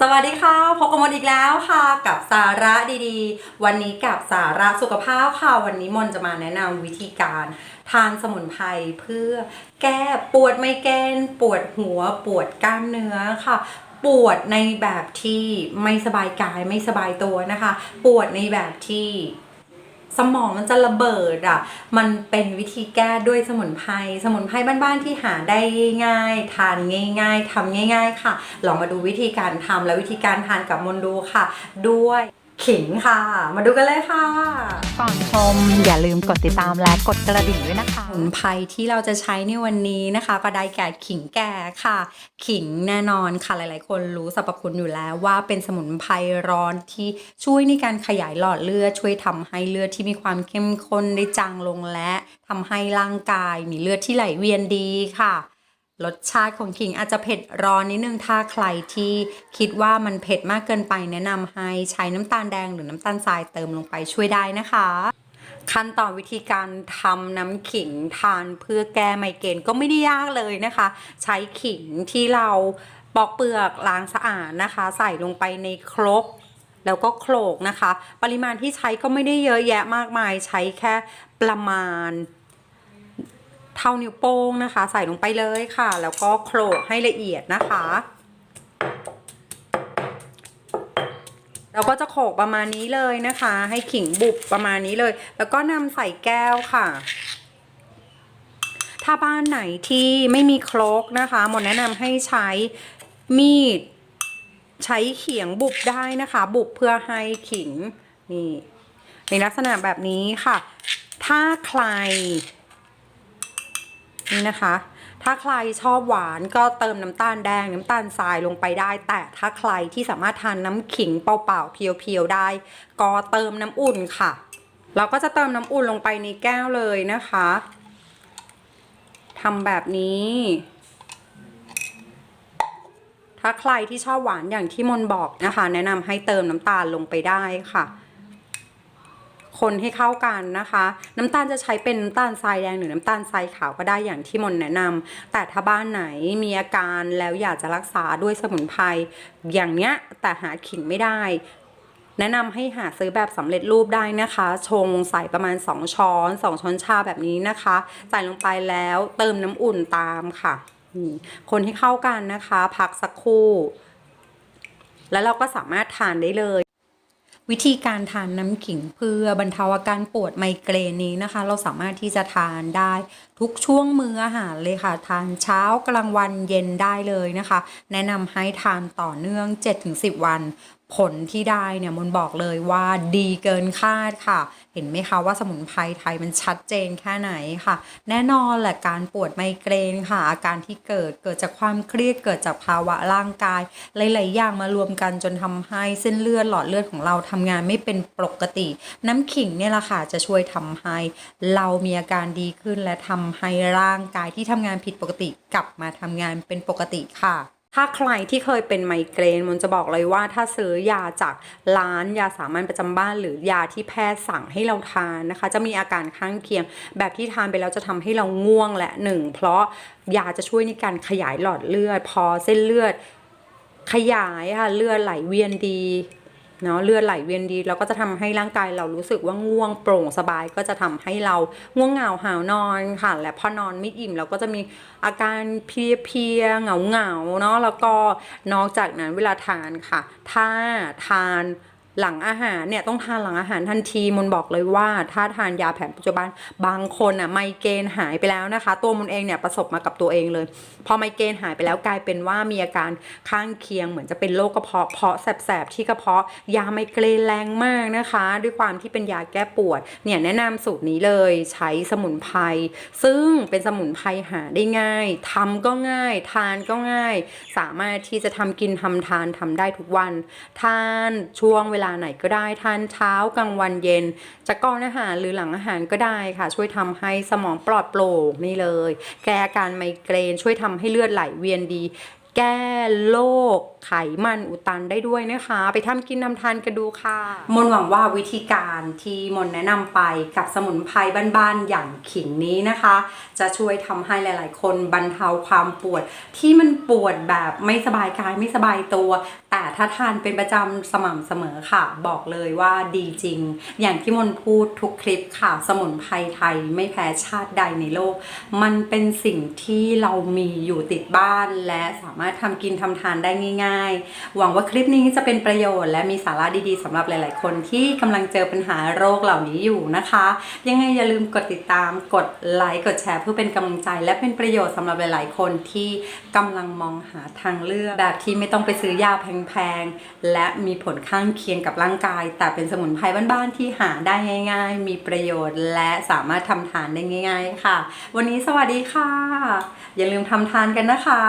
สวัสดีค่ะพบกันมดอีกแล้วค่ะกับสาระดีๆ วันนี้กับสาระสุขภาพค่ะวันนี้มนจะมาแนะนำวิธีการทานสมุนไพรเพื่อแก้ปวดไมเกรนปวดหัวปวดกล้ามเนื้อค่ะ ปวดในแบบที่ไม่สบายกายไม่สบายตัวนะคะ ปวดในแบบที่ สมองมันจะระเบิดอะ มันเป็นวิธีแก้ด้วยสมุนไพร สมุนไพรบ้านๆที่หาได้ง่าย ทานง่าย ๆทำง่าย ๆ ค่ะ ลองมาดูวิธีการทำและวิธีการทานกับมนดูค่ะ ด้วย ขิงค่ะ มาดูกันเลยค่ะก่อนชมอย่าลืมกดติดตามและกดกระดิ่งด้วยนะคะสมุนไพรที่เราจะใช้ในวันนี้นะคะ ก็ได้แก่ขิงแก่ค่ะ ขิงแน่นอนค่ะหลายๆ คนรู้สรรพคุณอยู่แล้วว่าเป็นสมุนไพรร้อนที่ช่วยในการขยายหลอดเลือดช่วยทำให้เลือดที่มีความเข้มข้นได้จางลงและทำให้ร่างกายมีเลือดที่ไหลเวียนดีค่ะ รสชาติของขิงอาจจะเผ็ดร้อนนิดนึงถ้าใครที่คิดว่ามันเผ็ดมากเกินไปแนะนำให้ใช้น้ำตาลแดงหรือน้ำตาลทรายเติมลงไปช่วยได้นะคะขั้นตอนวิธีการทำน้ำขิงทานเพื่อแก้ไมเกรนก็ไม่ได้ยากเลยนะคะ ใช้ขิงที่เราปอกเปลือกล้างสะอาดนะคะ ใส่ลงไปในครก แล้วก็โขลกนะคะ ปริมาณที่ใช้ก็ไม่ได้เยอะแยะมากมายใช้แค่ประมาณ เท่านิ้วโป้งนะคะ ใส่ลงไปเลยค่ะ แล้วก็โขลกให้ละเอียดนะคะเราก็จะโขลกประมาณนี้เลยนะคะ ให้ขิงบุบประมาณนี้เลย แล้วก็นำใส่แก้วค่ะ ถ้าบ้านไหนที่ไม่มีครกนะคะหมดแนะนำให้ใช้มีด ใช้เขียงบุบได้นะคะ บุบเพื่อให้ขิงนี่ในลักษณะแบบนี้ค่ะ ถ้าใคร นี่นะคะ ถ้าใครชอบหวานก็เติมน้ำตาลแดงน้ำตาลทรายลงไปได้ แต่ถ้าใครที่สามารถทานน้ำขิงเปล่าๆเพียวๆได้ ก็เติมน้ำอุ่นค่ะ เราก็จะเติมน้ำอุ่นลงไปในแก้วเลยนะคะทำแบบนี้ ถ้าใครที่ชอบหวานอย่างที่มนบอกนะคะ แนะนำให้เติมน้ำตาลลงไปได้ค่ะ คนให้เข้ากันนะคะ น้ำตาลจะใช้เป็นน้ำตาลทรายแดงหรือน้ำตาลทรายขาวก็ได้อย่างที่มนแนะนำแต่ถ้าบ้านไหนมีอาการแล้วอยากจะรักษาด้วยสมุนไพรอย่างเนี้ยแต่หาขิงไม่ได้แนะนำให้หาซื้อแบบสำเร็จรูปได้นะคะ ชงใส่ประมาณ 2 ช้อน 2 ช้อนชาแบบนี้นะคะ ใส่ลงไปแล้วเติมน้ำอุ่นตามค่ะนี่คนให้เข้ากันนะคะ พักสักครู่ แล้วเราก็สามารถทานได้เลย วิธีการทานน้ำขิงเพื่อบรรเทาอาการปวดไมเกรนนี้นะคะ เราสามารถที่จะทานได้ทุกช่วงมื้ออาหารเลยค่ะ ทานเช้ากลางวันเย็นได้เลยนะคะ แนะนำให้ทานต่อเนื่อง 7-10 วัน ผลที่ได้เนี่ยมนบอกเลยว่าดีเกินคาดค่ะ เห็นไหมคะว่าสมุนไพรไทยมันชัดเจนแค่ไหนค่ะ แน่นอนแหละการปวดไมเกรนค่ะ อาการที่เกิดเกิดจากความเครียดเกิดจากภาวะร่างกาย หลาย ๆ อย่างมารวมกันจนทำให้เส้นเลือดหลอดเลือดของเราทำงานไม่เป็นปกติ น้ำขิงเนี่ยแหละค่ะจะช่วยทำให้เรามีอาการดีขึ้นและทำให้ร่างกายที่ทำงานผิดปกติกลับมาทำงานเป็นปกติค่ะ ถ้าใครที่เคยเป็นไมเกรนมันจะบอกเลยว่าถ้าซื้อยาจากร้านยาสามัญประจำบ้านหรือยาที่แพทย์สั่งให้เราทานนะคะ จะมีอาการข้างเคียง แบบที่ทานไปแล้วจะทำให้เราง่วงและหนึ่งเพราะยาจะช่วยในการขยายหลอดเลือด พอเส้นเลือดขยายค่ะเลือดไหลเวียนดี เนาะเลือดไหลเวียนดีเราก็จะทำให้ร่างกายเรารู้สึกว่าง่วงโปร่งสบายก็จะทำให้เราง่วงเหงาหาวนอนค่ะ และพอนอนไม่อิ่มเราก็จะมีอาการเพลียๆเหงาเหงาๆเนาะแล้วก็นอกจากนั้นเวลาทานค่ะ ถ้าทาน หลังอาหารเนี่ยต้องทานหลังอาหารทันทีมนบอกเลยว่า ถ้าทานยาแผนปัจจุบันบางคนอะไมเกรนหายไปแล้วนะคะ ตัวมนเองเนี่ยประสบมากับตัวเองเลย พอไมเกรนหายไปแล้วกลายเป็นว่ามีอาการข้างเคียงเหมือนจะเป็นโรคกระเพาะเพาะแสบๆที่กระเพาะยาไมเกรนแรงมากนะคะ ด้วยความที่เป็นยาแก้ปวดเนี่ยแนะนำสูตรนี้เลยใช้สมุนไพรซึ่งเป็นสมุนไพรหาได้ง่ายทำก็ง่าย ทานก็ง่าย สามารถที่จะทำกินทำทานทำได้ทุกวัน ทานช่วงเวลาลาไหนก็ได้ทานเช้ากลางวันเย็น จะก่อนอาหารหรือหลังอาหารก็ได้ค่ะ ช่วยทำให้สมองปลอดโปร่งนี่เลย แก้อาการไมเกรนช่วยทำให้เลือดไหลเวียนดี แก้โรค ไขมันอุดตันได้ด้วยนะคะ ไปทำกินทำทานกันดูค่ะ มนหวังว่าวิธีการที่มนแนะนำไปกับสมุนไพรบ้านๆอย่างขิงนี้นะคะ จะช่วยทำให้หลาย ๆ คนบรรเทาความปวด ที่มันปวดแบบไม่สบายกายไม่สบายตัว แต่ถ้าทานเป็นประจำสม่ำเสมอค่ะ บอกเลยว่าดีจริง อย่างที่มนพูดทุกคลิปค่ะ สมุนไพรไทยไม่แพ้ชาติใดในโลก มันเป็นสิ่งที่เรามีอยู่ติดบ้านและสามารถทำกินทำทานได้ง่ายๆหวังว่าคลิปนี้จะเป็นประโยชน์ และมีสาระดีๆสำหรับหลาย ๆ คนที่กำลังเจอปัญหาโรคเหล่านี้อยู่นะคะ ยังไงอย่าลืมกดติดตาม กดไลค์กดแชร์เพื่อเป็นกำลังใจ และเป็นประโยชน์สำหรับหลาย ๆ คนที่กำลังมองหาทางเลือกแบบที่ไม่ต้องไปซื้อยาแพง ๆ และมีผลข้างเคียงกับร่างกาย แต่เป็นสมุนไพรบ้าน ๆ ที่หาได้ง่าย ๆ มีประโยชน์ และสามารถทำทานได้ง่าย ๆ ค่ะ วันนี้สวัสดีค่ะ อย่าลืมทำทานกันนะคะ